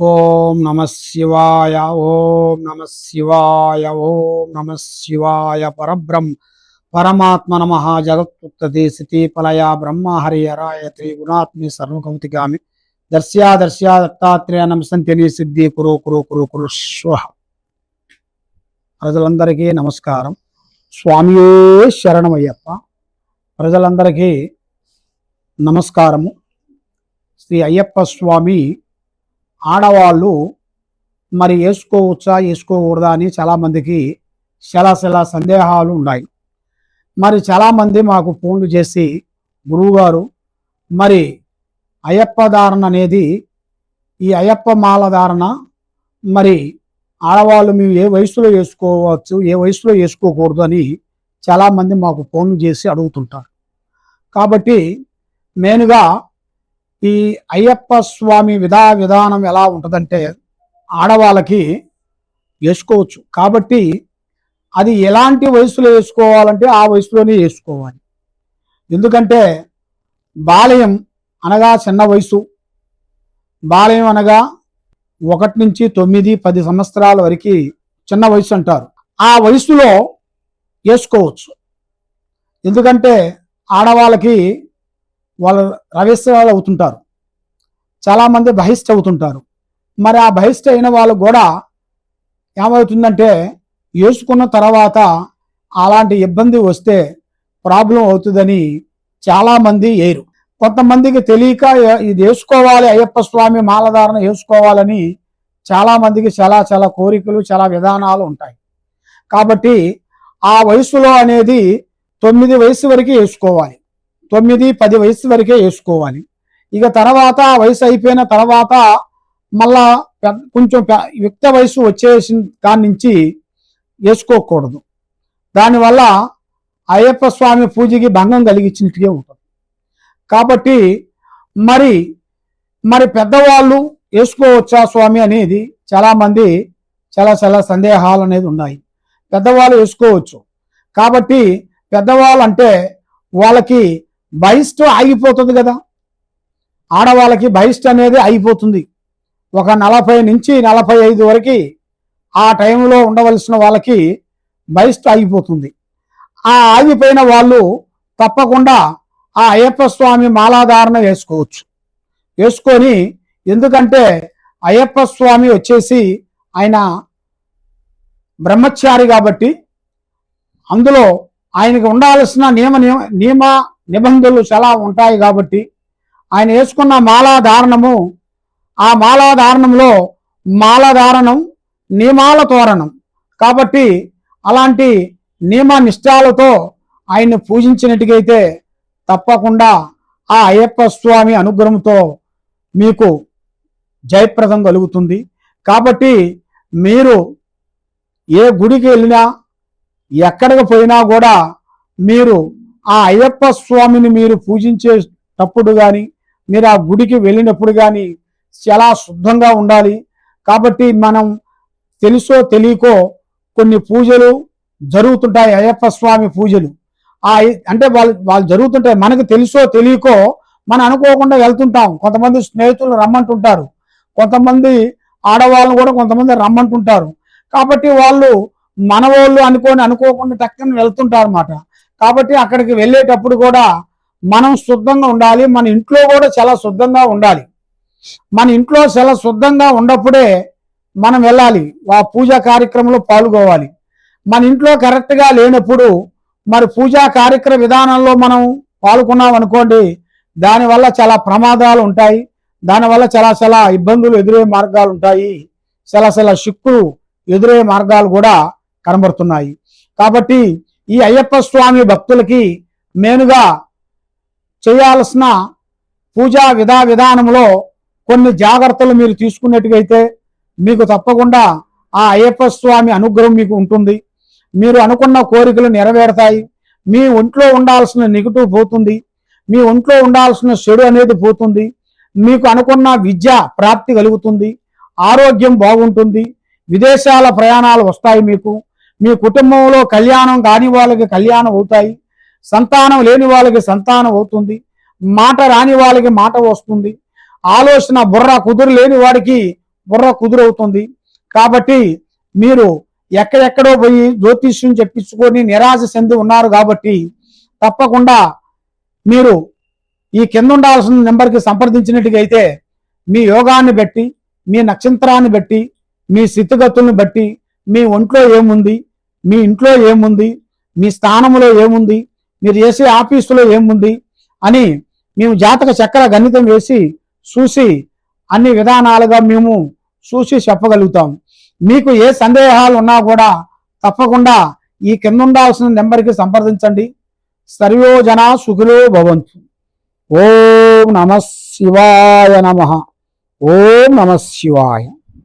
ఓం నమ శివాయ ఓం నమ శివాయ ఓం నమ శివాయ. పరబ్రహ్మ పరమాత్మ నమ. జగత్తుత్తి స్థితి పలయ బ్రహ్మ హరిహరాయ త్రిగుణాత్మి సర్వకౌతిగామి దర్శ్యా దర్శ్యా దత్తాత్రేయ నమసంతిని సిద్ధి కురు కురు కురు కురు శ్వ. ప్రజలందరికీ నమస్కారం. స్వామియే శరణమయ్యప్ప. ప్రజలందరికీ నమస్కారము. శ్రీ అయ్యప్ప స్వామి ఆడవాళ్ళు మరి వేసుకోవచ్చా వేసుకోకూడదా అని చాలామందికి చాలా చాలా సందేహాలు ఉన్నాయి. మరి చాలామంది మాకు ఫోన్లు చేసి గురువుగారు మరి అయ్యప్ప ధారణ అనేది ఈ అయ్యప్ప మాల ధారణ మరి ఆడవాళ్ళు మేము ఏ వయసులో వేసుకోవచ్చు ఏ వయసులో వేసుకోకూడదు అని చాలామంది మాకు ఫోన్లు చేసి అడుగుతుంటారు. కాబట్టి మెయిన్గా ఈ అయ్యప్ప స్వామి విధా విధానం ఎలా ఉంటుందంటే ఆడవాళ్ళకి వేసుకోవచ్చు. కాబట్టి అది ఎలాంటి వయసులో వేసుకోవాలంటే ఆ వయసులోనే వేసుకోవాలి. ఎందుకంటే బాలయం అనగా చిన్న వయసు. బాలయం అనగా ఒకటి నుంచి తొమ్మిది పది సంవత్సరాల వరకు చిన్న వయసు అంటారు. ఆ వయసులో వేసుకోవచ్చు. ఎందుకంటే ఆడవాళ్ళకి వాళ్ళు రవేశ్వరాలు అవుతుంటారు. చాలామంది బహిష్ట అవుతుంటారు. మరి ఆ బహిష్ట అయిన వాళ్ళు కూడా ఏమవుతుందంటే వేసుకున్న తర్వాత అలాంటి ఇబ్బంది వస్తే ప్రాబ్లం అవుతుందని చాలామంది ఏరు. కొంతమందికి తెలియక ఇది వేసుకోవాలి అయ్యప్ప స్వామి మాలధారణ వేసుకోవాలని చాలామందికి చాలా చాలా కోరికలు చాలా విధానాలు ఉంటాయి. కాబట్టి ఆ వయసులో అనేది తొమ్మిది వయసు వరకు వేసుకోవాలి తొమ్మిది పది వయసు వరకే వేసుకోవాలి. ఇక తర్వాత వయసు అయిపోయిన తర్వాత మళ్ళా కొంచెం యుక్త వయసు వచ్చేసిన దాని నుంచి వేసుకోకూడదు. దానివల్ల అయ్యప్ప స్వామి పూజకి భంగం కలిగించినట్టుగా ఉంటుంది. కాబట్టి మరి మరి పెద్దవాళ్ళు వేసుకోవచ్చా స్వామి అనేది చాలామంది చాలా చాలా సందేహాలు అనేది ఉన్నాయి. పెద్దవాళ్ళు వేసుకోవచ్చు. కాబట్టి పెద్దవాళ్ళు అంటే వాళ్ళకి బహిష్టు ఆగిపోతుంది కదా. ఆడవాళ్ళకి బహిష్టు అనేది అయిపోతుంది. ఒక నలభై నుంచి నలభై ఐదు వరకు ఆ టైంలో ఉండవలసిన వాళ్ళకి బహిష్టు ఆగిపోతుంది. ఆ ఆగిపోయిన వాళ్ళు తప్పకుండా ఆ అయ్యప్ప స్వామి మాలాధారణ వేసుకోవచ్చు. వేసుకొని ఎందుకంటే అయ్యప్ప స్వామి వచ్చేసి ఆయన బ్రహ్మచారి కాబట్టి అందులో ఆయనకు ఉండాల్సిన నియమ నియమ నిబంధనలు చాలా ఉంటాయి కాబట్టి ఆయన వేసుకున్న మాలాధారణము ఆ మాలాధారణంలో మాలాధారణం నియమాల తోరణం. కాబట్టి అలాంటి నియమ నిష్టాలతో ఆయన్ని పూజించినట్టుగైతే తప్పకుండా ఆ అయ్యప్ప స్వామి అనుగ్రహంతో మీకు జయప్రదం కలుగుతుంది. కాబట్టి మీరు ఏ గుడికి వెళ్ళినా ఎక్కడికి పోయినా కూడా మీరు ఆ అయ్యప్ప స్వామిని మీరు పూజించేటప్పుడు కానీ మీరు ఆ గుడికి వెళ్ళినప్పుడు కానీ చాలా శుద్ధంగా ఉండాలి. కాబట్టి మనం తెలుసో తెలియకో కొన్ని పూజలు జరుగుతుంటాయి అయ్యప్ప స్వామి పూజలు. ఆ అంటే వాళ్ళు వాళ్ళు జరుగుతుంటాయి. మనకు తెలుసో తెలియకో మనం అనుకోకుండా వెళ్తుంటాం. కొంతమంది స్నేహితులు రమ్మంటుంటారు. కొంతమంది ఆడవాళ్ళు కూడా కొంతమంది రమ్మంటుంటారు. కాబట్టి వాళ్ళు మనవాళ్ళు అనుకొని అనుకోకుండా టక్కన వెళ్తుంటారు అన్నమాట కాబట్టి అక్కడికి వెళ్ళేటప్పుడు కూడా మనం శుద్ధంగా ఉండాలి. మన ఇంట్లో కూడా చాలా శుద్ధంగా ఉండాలి. మన ఇంట్లో చాలా శుద్ధంగా ఉన్నప్పుడే మనం వెళ్ళాలి. ఆ పూజా కార్యక్రమంలో పాల్గొవాలి. మన ఇంట్లో కరెక్ట్గా లేనప్పుడు మరి పూజా కార్యక్రమ విధానంలో మనం పాల్గొన్నాం అనుకోండి దానివల్ల చాలా ప్రమాదాలు ఉంటాయి. దానివల్ల చాలా చాలా ఇబ్బందులు ఎదురయ్యే మార్గాలు ఉంటాయి. చాలా చాలా చిక్కులు ఎదురయ్యే మార్గాలు కూడా కనబడుతున్నాయి. కాబట్టి ఈ అయ్యప్ప స్వామి భక్తులకి మేనుగా చేయాల్సిన పూజా విధా విధానంలో కొన్ని జాగ్రత్తలు మీరు తీసుకున్నట్టుగైతే మీకు తప్పకుండా ఆ అయ్యప్ప స్వామి అనుగ్రహం మీకు ఉంటుంది. మీరు అనుకున్న కోరికలు నెరవేరుతాయి. మీ ఒంట్లో ఉండాల్సిన నెగిటివ్ పోతుంది. మీ ఒంట్లో ఉండాల్సిన చెడు అనేది పోతుంది. మీకు అనుకున్న విద్య ప్రాప్తి కలుగుతుంది. ఆరోగ్యం బాగుంటుంది. విదేశాల ప్రయాణాలు వస్తాయి మీకు. మీ కుటుంబంలో కళ్యాణం కాని వాళ్ళకి కళ్యాణం అవుతాయి సంతానం లేని వాళ్ళకి సంతానం అవుతుంది మాట రాని వాళ్ళకి మాట వస్తుంది ఆలోచన బుర్ర కుదురు లేని వాడికి బుర్ర కుదురవుతుంది కాబట్టి మీరు ఎక్కడెక్కడో పోయి జ్యోతిష్యం చెప్పించుకొని నిరాశ చెంది ఉన్నారు కాబట్టి తప్పకుండా మీరు ఈ కింద ఉండాల్సిన నెంబర్కి సంప్రదించినట్టుగా అయితే మీ యోగాన్ని బట్టి మీ నక్షత్రాన్ని బట్టి మీ స్థితిగతుల్ని బట్టి మీ ఒంట్లో ఏముంది మీ ఇంట్లో ఏముంది? మీ స్థానంలో ఏముంది? మీరు చేసే ఆఫీసులో ఏముంది? అని మేము జాతక చక్ర గణితం వేసి చూసి అన్ని విధానాలుగా మేము చూసి చెప్పగలుగుతాం. మీకు ఏ సందేహాలు ఉన్నా కూడా తప్పకుండా ఈ కింద ఉండాల్సిన నెంబర్కి సంప్రదించండి. సర్వోజన సుఖులో భవంతు. ఓం నమ శివాయ నమ. ఓం నమ శివాయ.